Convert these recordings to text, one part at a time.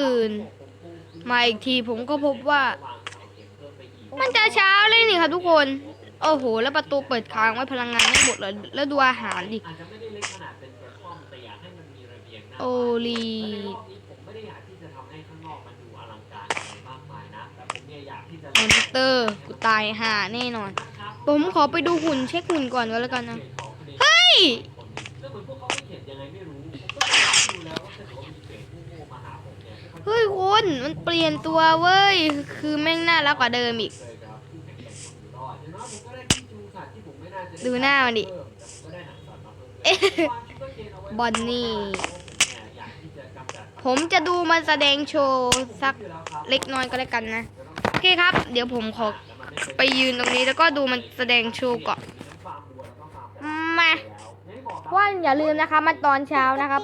อื่น มาอีกทีผมก็พบว่า มันจะเช้าเลยนี่ครับทุกคน โอ้โห แล้วประตูเปิดค้างไว้พลังงานไม่หมดเลยแล้วดูอาหารดิค่ะโอลีในรอบนี้ผมอนอกมันดูอลังการอะไรมากมายนะแต่ผมเนี่ยอยากที่จะมอนเตอร์กูตายห่าแน่นอน ผมขอไปดูหุ่นเช็คหุ่นก่อนก็แล้วกันนะ เฮ้ย เฮ้ยคุณมันเปลี่ยนตัวเว้ย คือแม่งน่ารักกว่าเดิมอีก ดูหน้ามันดิบอนนี่ ผมจะดูมันแสดงโชว์สักเล็กน้อยก็แล้วกันนะ โอเคครับ เดี๋ยวผมขอไปยืนตรงนี้แล้วก็ดูมันแสดงโชว์ก่อนมาว่าอย่าลืมนะคะมันตอนเช้านะครับ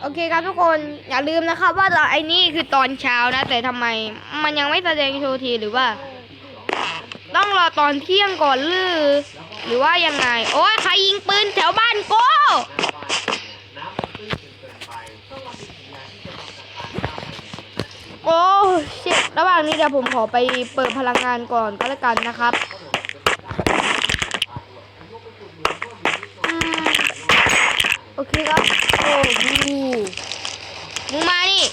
โอเคครับทุกคนอย่าลืมนะครับ ว่าไอ้นี่คือตอนเช้านะ แต่ทำไมมันยังไม่แสดงโชว์ทีหรือว่า ต้องรอตอนเที่ยงก่อนหรือ หรือว่ายังไง โอ้ยใครยิงปืนแถวบ้านโก้น้ำมันตื้นจนเจะทำจากการะดีโอ้เชิระหว่างนี้เดี๋ยวผมขอไปเปิดพลังงานก่อนก็แล้วกันนะครับอืมโอเคครับ โอ้ยมึงมานี่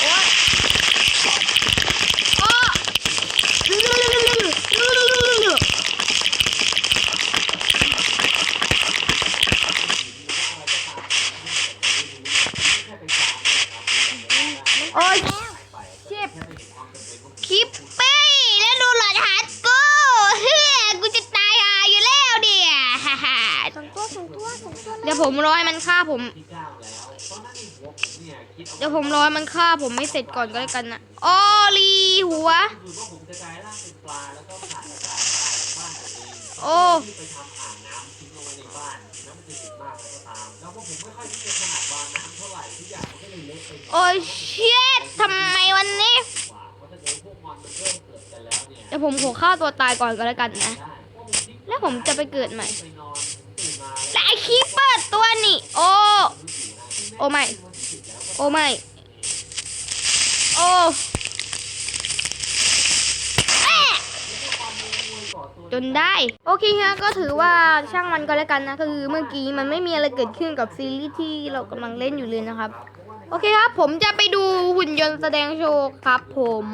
โอ๊ยอ้อโอ้ยชิบคิปปี้แล้วดูหลอดหัดกูเฮ้ยกูจะตายหาอยู่แล้วเดี๋ยฮ่าฮ่า สองตัวสองตัวสองตัว เดี๋ยวผมรอให้มันฆ่าผม เดี๋ยวผมรอให้มันฆ่าผมไม่เสร็จก่อนก็แล้วกันนะออลีหัวคือว่าผมจะกลายร่างเป็นปลาแล้วก็ผ่านอากาศตายในบ้านตัวเองโอ้เอาไว้ในบ้านถึงแม้มันจะติดมากแล้วก็ตามแล้วก็ผมไม่ค่อยที่จะถนัดวางน้ำเท่าไหร่ทุกอย่างมันก็เลยเละไปหมดโอ้ยเชิดทำไมวันนี้เดี๋ยวผมขอฆ่าตัวตายก่อนก็แล้วกันนะ แล้วผมจะไปเกิดใหม่ ไปนอนตื่นมา และไอ้คีเปอร์ตัวนี่ โอ้ โอ้ไม่ โอ้ไม่ โอ้จนได้ โอเคฮะก็ถือว่าช่างมันก็แล้วกันนะ คือเมื่อกี้มันไม่มีอะไรเกิดขึ้นกับซีรีส์ที่เรากำลังเล่นอยู่เลยนะครับ โอเคครับ ผมจะไปดูหุ่นยนต์แสดงโชว์ครับผม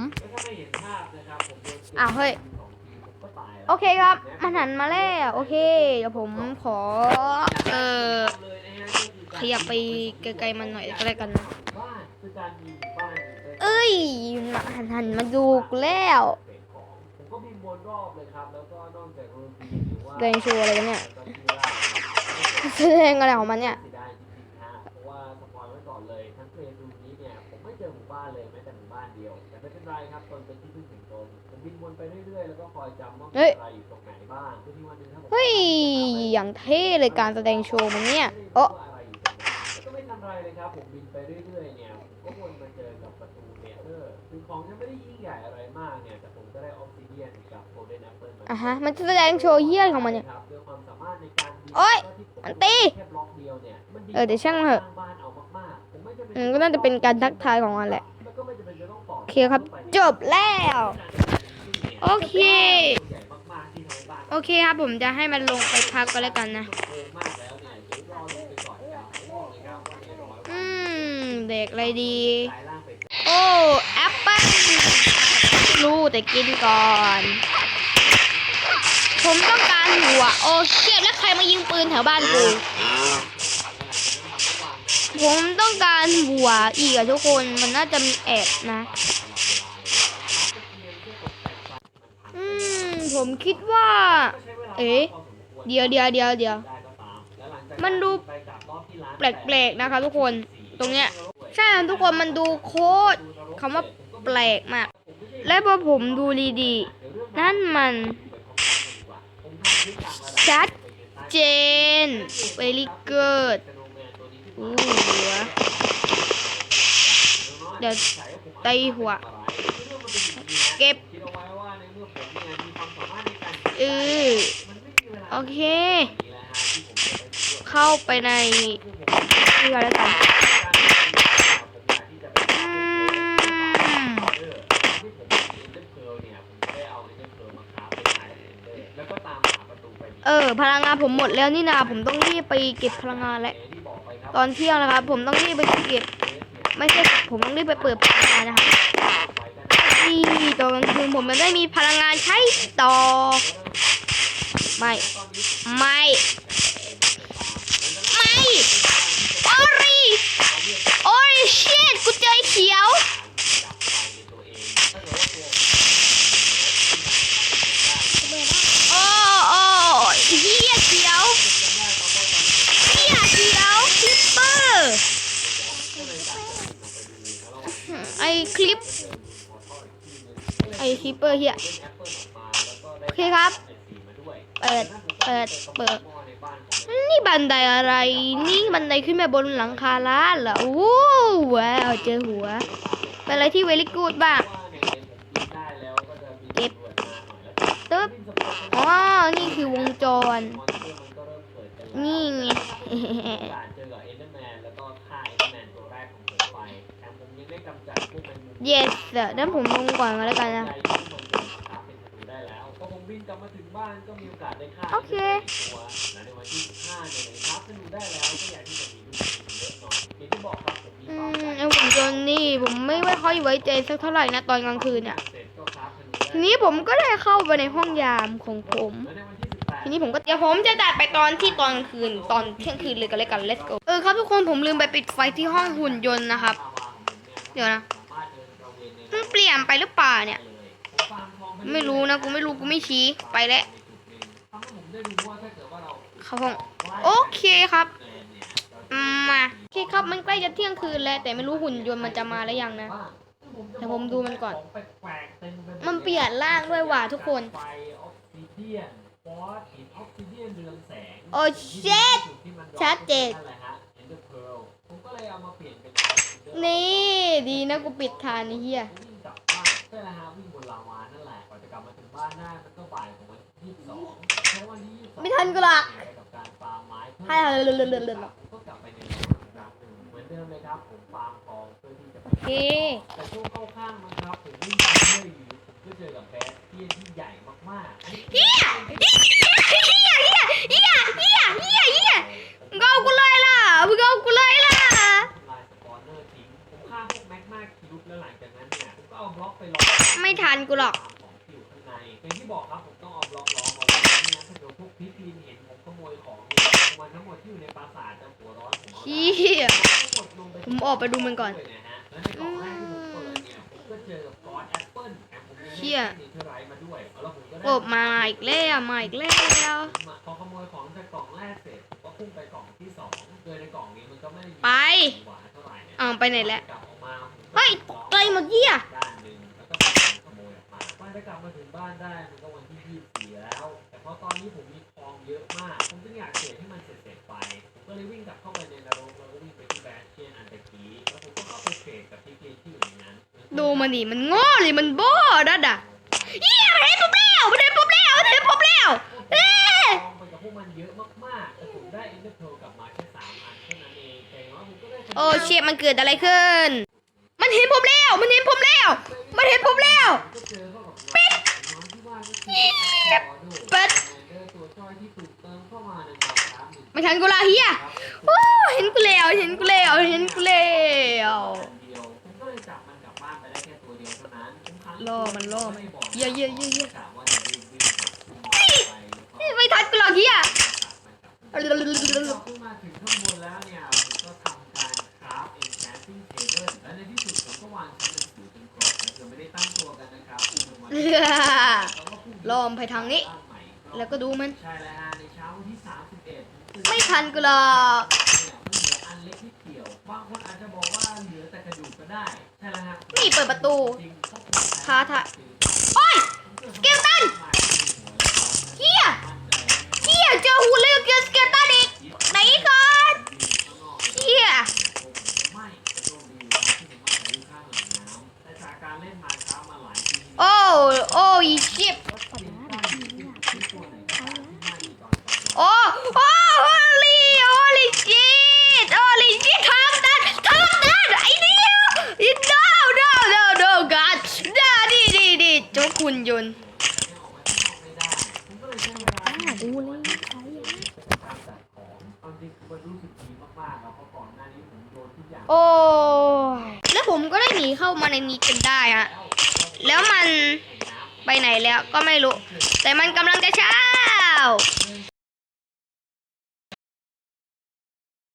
เอ้าวเฮ้ย โอเคครับ มันหันมาแล้ว โอเค เดี๋ยวผมขอ เอ่อ ขยับไปไกลๆมันหน่อยก็แล้วกันนะเอ้ยหันหันมาดูกูแล้วเป็นของผมก็บินวนรอบเลยครัวรตีหรือว่าแสดงโชว์อะไรกันเนี่ย แสดงอะไรของมันเนี่ย หมู่บ้านเลยแม้แต่หมู่บ้านเดียว แต่ไม่เป็นไรครับตนเป็นที่พึ่งแห่งตนผมบินวนไปเรื่อยๆแล้วก็คอยจำว่ามีเฮ้ยอะไรอยู่ตรงไหนบ้างเพื่อที่วันหนึงถ้าผมเฮ้ย อย่างเท่เลยการแสดงโชว์มันเนี่ยโอ้ว่าอะไรอยู่ตรงไหนก็ไม่ทันไรเลยครับผมบินไปเรื่อยๆเนี่ยผมก็วนมาเจอกับประตูเนเธอร์คือของจะไม่ได้ยิ่งใหญ่อะไรมากเนี่ยแต่ผมก็ได้ออฟซิเดียนกับโกลเด้นแอปเปิลมาอะฮะ มันจะแสดงโชว์เยี่ยของมันเนี่ย ครับด้วยความสามารถในการบินโอ๊ยแล้วที่ผมมันตีแค่บล็อกเดียวเนี่ยมันดีเออเดี๋ยวช่างมันเถอะ สร้บ้านเอามา อืมก็น่าจะเป็นการทักทายของมันแหละไม่จำเป็นจะต้องต่อโอเคครับ จบแล้ว โอเค โอเคครับผมจะให้มันลงไปพักก็แล้วกันนะโกงมากแล้วเนี่ยเดี๋ยวรอลงไปก่อนครับผมบอกเลยครับว่าเนี่ยร้อยอืม เด็กอะไรดี โอ้แอปเปิ้ลรู้แต่กินก่อน ผมต้องการหัว โอ้เชียแล้วใครมายิงปืนแถวบ้านกู ผมต้องการหัวอีกอะทุกคนมันน่าจะมีแอบนะ อืม ผมคิดว่า เอ๊ะเดี๋ยวเดี๋ยวเดี๋ยวเดี๋ยวมันดูแปลกๆนะคะทุกคนตรงเนี้ยใช่ครับทุกคนมันดูโคตรคำว่าแปลกมาก และพอผมดูดีๆนั่นมันชัดเจน very good อู้ หัว เดี๋ยวตีหัว เก็บเออโอเค เข้าไปในนี่ก็แล้วกันเออ พลังงานผมหมดแล้วนี่นาผมต้องรีบไปเก็บพลังงานแล้ว ตอนเที่ยงนะครับ ผมต้องรีบไปเก็บ ไม่ใช่ผมต้องรีบไปเปิดพลังงานนะครับนี่ตอนกลางคืนผมจะได้มีพลังงานใช้ต่อ ไม่ ไม่ ไม่โอรีโอ้ยเชิดกูเจอไอ้เขียว โอ้โอ้เฮียเขียวเฮียเขียวคลิปเปอร์ไอคลิป ไอคลิปเปอร์เฮียโอเคครับ เปิด เปิด เปิด นี่บันไดอะไร นี่บันไดขึ้นไปบนหลังคาร้านเหรอโอ้ว้าวเจอหัว เป็นอะไรที่เวลิกูดบ้าง เก็บตึ๊บ อ๋อ นี่คือวงจร นี่ไงเจอกับเอเดอร์แมนแล้วก็ดอร์แมนตัวแรกของผมไปแถมผมยังได้กำจัดพวกแมงมุม yes เดี๋ยวผมลงก่อนก็แล้วกันนะ กลับมาถึงบ้านก็มีโอกาสได้ฆ่าโอเคตัวและในวันที่15เนี่ยนะครับถ้าดูได้แล้วก็อยากที่จะมีลูกเยอะหน่อยอย่างที่บอกครับผมมีอืความมฝันไอ้วงจรนี่ผมไม่ไม่ค่อยไว้ใจสักเท่าไหร่นะตอนกลางคืนเนี่ย เสร็จก็ครับทีนี้ผมก็ได้เข้าไปในห้องยามของผม และในวันที่18ทีนี้ผมก็เดี๋ยวผมจะตัดไปตอนที่ตอนกลางคืนตอนเที่ยงคืนเลยกันเลยกัน let's go เออครับทุกคนผมลืมไปปิดไฟที่ห้องหุ่นยนต์นะครับ เดี๋ยวนะมันเปลี่ยนไปหรือเปล่าเนี่ย ไม่รู้นะกูไม่รู้กูไม่ชี้ไปแล้วเขาห้องโอเคครับมาโอเคครับมันใกล้จะเที่ยงคืนแล้วแต่ไม่รู้หุ่นยนต์มันจะมาแล้วยังนะเดี๋ยวผมดูมันก่อน มันเปลี่ยนร่างด้วยว่ะทุกคนไฟออกซิเดียเดียนเรืองแสงโอ้เช็ดชัดเจนนั่นแหละฮะ Ender Pearl ผมก็เลยเอามาเปลี่ยนเป็นนี่ดีนะกูปิดทานเหี้ย บ้านหน้ามันก็บ่ายของวันที่สองเพราะวันที่22ไม่ทันกูหรับการฟาร์มไม้เพื่อให้เราเลื่อนๆๆๆหรอก ก็กลับไปในสวนครับเหมือนเดิมเลยครับผมฟาร์มทองเพื่อที่จะไป โอเค แต่ช่วงเข้าข้างมันครับผมวิ่งไปเรื่อยอยู่ผมก็เจอกับแบสเทียนที่ใหญ่มากๆอันนี้เฮียมึงเอากูเลยล่ะมึงเอากูเลยล่ะ ทำลายสปอนเนอร์ทิ้งผมฆ่าพวกแม็กมาคิวบแล้วหลังจากนั้นเนี่ยผมก็เอาบล็อกไปล็อกไม่ทันกูหรอก อย่างที่บอกครับผมต้องเอาบล็อกล้อมเอาไว้ไม่งั้นถ้าเกิดพวกพิกลินเห็นผมขโมยของเนี่ยมันทั้งหมดที่อยู่ในปราสาทจะหัวร้อนผมเอาเฮีย ทั้งหดลงไปผมออกไปดูมันก่อนด้วยะฮะแล้วในกล่องแรกที่ผมเปิดเนี่ยผมก็เจอกับกอดแอปเปิ้ลแถมผมยังเชี่ยได้เนเธอร์ไรท์มาด้วยแล้วผมก็ได้ โอบมาอีกแล้วมาอีกแล้วพอขโมยของจากกล่องแรกเสร็จก็พุ่งไปกล่องที่สองโดยในกล่องนี้มันก็ไม่ได้มีไปหวานเท่าไหร่เนี่ยอ้าวไปไหนแล้วกลับออกมาผมก็เฮ้ยไกลหมดเหี้ย ได้กลับมาถึงบ้านได้มันก็วันที่ยี่สิบสี่แล้ว แต่เพราะตอนนี้ผมมีทองเยอะมาก ผมจึงอยากเทรดให้มันเสร็จๆไป ผมก็เลยวิ่งกลับเข้าไปในนรกแล้วก็วิ่งไปที่แบชเชียนอันตะกี้แล้วผมก็เข้าไปเทรดกับที่เกที่อยู่ในนั้นดูมันดิมันโง่หรือมันโบ้ดัดอะเฮียมเห็นผมแล้วมันเห็นผมแล้วมันเห็นผมแล้วเอ๊ะทองไปกับพวกมันเยอะมากๆแต่ผมได้เอ็นเตอร์เพกลับมาแค่สามอันเท่านั้นเองแต่อย่าผมก็ได้โอ้เชฟมันเกิดอะไรขึ้น แล้วปิดปิดมาฉันกูลาเฮียโอ้เห็นกูแล้วเห็นกูแล้วเห็นกูแล้วล่อมันล่อมันเยอะเยอะเยอะเยอะไม่ทันกูหรอกเฮียขึ้นมาถึงข้างบนแล้วเนี่ยก็ทำการคราฟเอง สติ้งเทเบิลและในที่สุดผมก็วางชั้นหนังสือจนกรอบแต่ไม่ได้ตั้งตัวกันนะครับคุณลงมาเลอมไปทางนี้ แล้วก็ดูมัน ใช่แล้วฮะในเช้าวันที่ 31ไม่ทันกูหรอกอันเล็กที่เกี่ยวบางคนอาจจะบอกว่าเหลือแต่กระดูกก็ได้ ใช่แล้วฮะนี่เปิดประตูจริงๆต้องท้าทาย โอ้โอ้ยชิปโอ้โอ้โอลี่โอลีชิตโอลีชิตทำดันทำดันไอ้เดียว no no no no god ด่าดีดีดีเจ้าคุณยนโอ้แล้วผมก็ได้หนีเข้ามาในนี้จนได้ฮะ แล้วมันไปไหนแล้วก็ไม่รู้ แต่มันกำลังจะเช้า